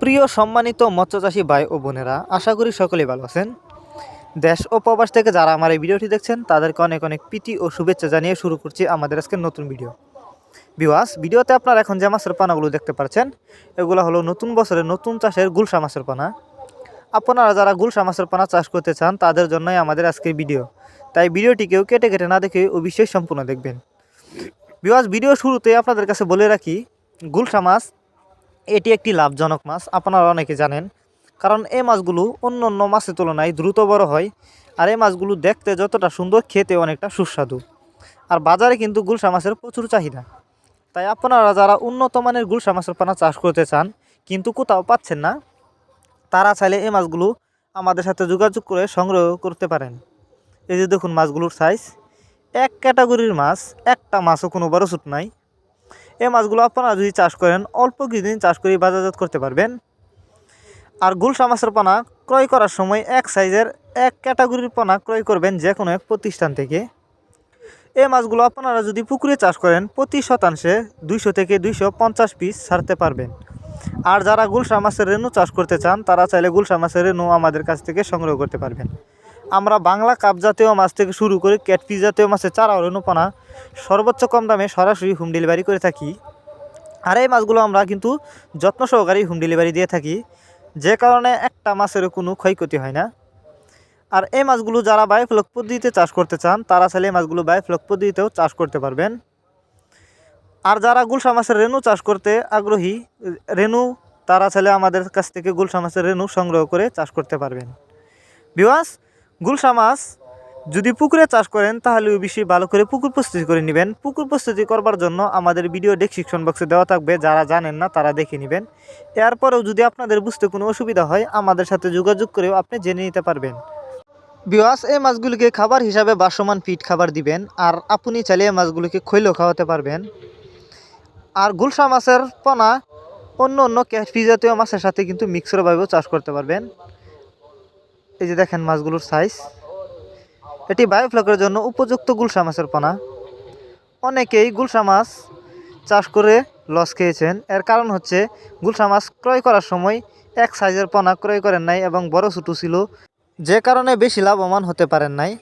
প্রিয় সম্মানিত মৎস্যচাষী ভাই ও বোনেরা, আশা করি সকলেই ভালো আছেন। দেশ ও প্রবাস থেকে যারা আমার এই ভিডিওটি দেখছেন, তাদেরকে অনেক অনেক প্রীতি ও শুভেচ্ছা জানিয়ে শুরু করছি আমাদের আজকের নতুন ভিডিও। বিওয়াস ভিডিওতে আপনারা এখন যে মাছের পানাগুলো দেখতে পাচ্ছেন, এগুলো হলো নতুন বছরের নতুন চাষের গুলশা মাছের পানা। আপনারা যারা গুলশা মাছের পানা চাষ করতে চান, তাদের জন্যই আমাদের আজকের ভিডিও। তাই ভিডিওটিকেও কেটে কেটে না দেখে অবশ্যই সম্পূর্ণ দেখবেন। বিওয়াস ভিডিও শুরুতে আপনাদের কাছে বলে রাখি, গুলশা মাছ এটি একটি লাভজনক মাছ, আপনারা অনেকে জানেন। কারণ এই মাছগুলো অন্য অন্য মাছের তুলনায় দ্রুত বড় হয়, আর এই মাছগুলো দেখতে যতটা সুন্দর, খেতে অনেকটা সুস্বাদু। আর বাজারে কিন্তু গুলশা মাছের প্রচুর চাহিদা। তাই আপনারা যারা উন্নত মানের গুলশা মাছের পানা চাষ করতে চান, কিন্তু কোথাও পাচ্ছেন না, তারা চাইলে এই মাছগুলো আমাদের সাথে যোগাযোগ করে সংগ্রহ করতে পারেন। এই যে দেখুন মাছগুলোর সাইজ এক ক্যাটাগরির মাছ, একটা মাছও কোনো বড় ছোট নাই। এই মাছগুলো আপনারা যদি চাষ করেন, অল্প কিছুদিন চাষ করে বাজারজাত করতে পারবেন। আর গুলশা মাছের পোনা ক্রয় করার সময় এক সাইজের এক ক্যাটাগরির পোনা ক্রয় করবেন যে কোনো এক প্রতিষ্ঠান থেকে। এই মাছগুলো আপনারা যদি পুকুরে চাষ করেন, প্রতি শতাংশে দুইশো থেকে দুইশো পঞ্চাশ পিস ছাড়তে পারবেন। আর যারা গুলশা মাছের রেণু চাষ করতে চান, তারা চাইলে গুলশা মাছের রেণু আমাদের কাছ থেকে সংগ্রহ করতে পারবেন। আমরা বাংলা কাপ জাতীয় মাছ থেকে শুরু করে ক্যাটফিস জাতীয় মাছের চারা ও রেণুপানা সর্বোচ্চ কম দামে সরাসরি হোম ডেলিভারি করে থাকি। আর এই মাছগুলো আমরা কিন্তু যত্ন সহকারেই হোম ডেলিভারি দিয়ে থাকি, যে কারণে একটা মাছের কোনো ক্ষয়ক্ষতি হয় না। আর এই মাছগুলো যারা বায়োফ্লক পদ্ধতিতে চাষ করতে চান, তারা চাইলে এই মাছগুলো বায়োফ্লক পদ্ধতিতেও চাষ করতে পারবেন। আর যারা গুলশা মাছের রেণু চাষ করতে আগ্রহী, রেণু, তারা চাইলে আমাদের কাছ থেকে গুলশা মাছের রেণু সংগ্রহ করে চাষ করতে পারবেন। বিওয়াস গুলশা মাছ, যদি পুকুরে চাষ করেন, তাহলে বেশি ভালো করে পুকুর প্রস্তুতি করে নেবেন। পুকুর প্রস্তুতি করবার জন্য আমাদের ভিডিও ডেসক্রিপশন বক্সে দেওয়া থাকবে, যারা জানেন না তারা দেখে নেবেন। এরপরেও যদি আপনাদের বুঝতে কোনো অসুবিধা হয়, আমাদের সাথে যোগাযোগ করেও আপনি জেনে নিতে পারবেন। বিওয়াস এই মাছগুলিকে খাবার হিসাবে বাসমান ফিট খাবার দিবেন, আর আপনি চাইলে এই মাছগুলিকে খৈলেও খাওয়াতে পারবেন। আর গুলশা মাছের পোনা অন্য অন্য ক্যাটফি জাতীয় মাছের সাথে কিন্তু মিক্সরভাবেও চাষ করতে পারবেন। এই যে দেখেন মাছগুলোর সাইজ এটি বায়োফ্লকের জন্য উপযুক্ত গুলশা মাছের পোনা। অনেকেই গুলশা মাছ চাষ করে লস খেয়েছেন। এর কারণ হচ্ছে গুলশা মাছ ক্রয় করার সময় এক সাইজের পোনা ক্রয় করেন নাই এবং বড় ছোটো ছিল। যে কারণে বেশি লাভবান হতে পারেন নাই।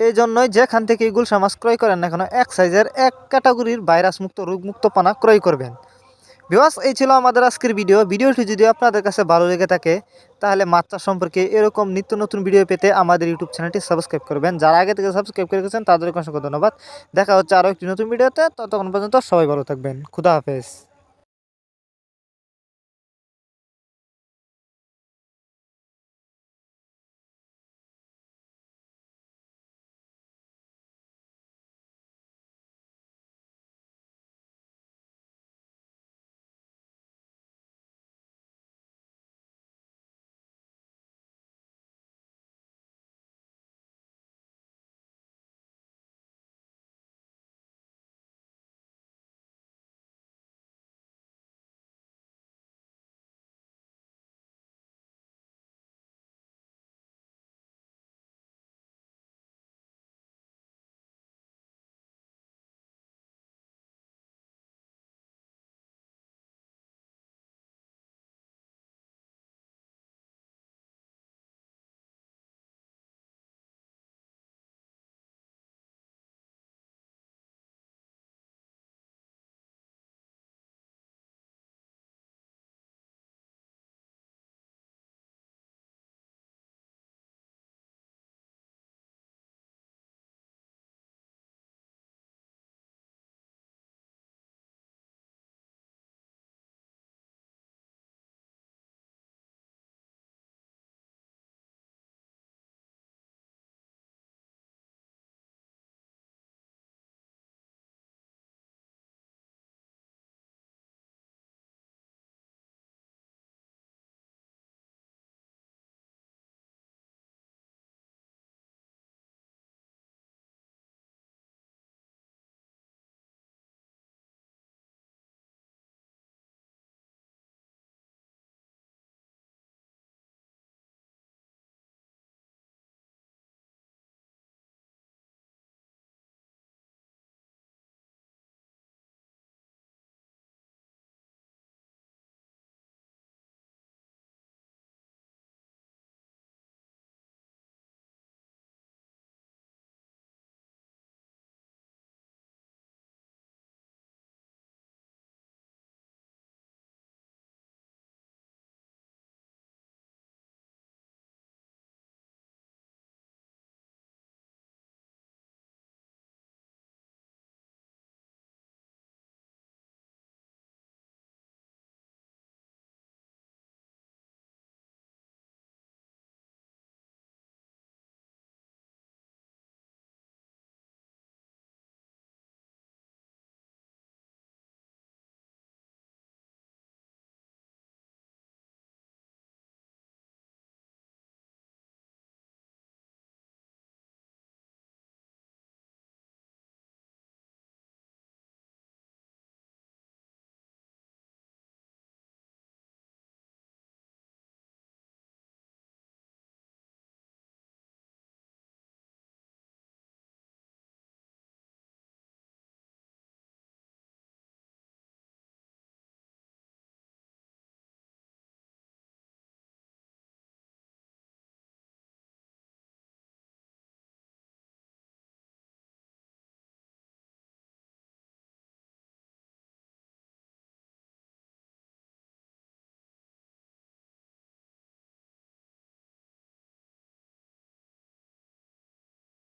এই জন্যই যেখান থেকে গুলশা মাছ ক্রয় করেন না কেন, এক সাইজের এক ক্যাটাগরির ভাইরাস মুক্ত রোগমুক্ত পানা ক্রয় করবেন। বিবাস এই ছিল আমাদের আজকের ভিডিও। ভিডিওটি যদি আপনাদের কাছে ভালো লেগে থাকে, তাহলে মাত্রা সম্পর্কে এরকম নিত্য নতুন ভিডিও পেতে আমাদের ইউটিউব চ্যানেলটি সাবস্ক্রাইব করবেন। যারা আগে থেকে সাবস্ক্রাইব করে গেছেন তাদেরকে অসংখ্য ধন্যবাদ। দেখা হচ্ছে আরও একটি নতুন ভিডিওতে। ততক্ষণ পর্যন্ত সবাই ভালো থাকবেন। খুদা হাফেজ।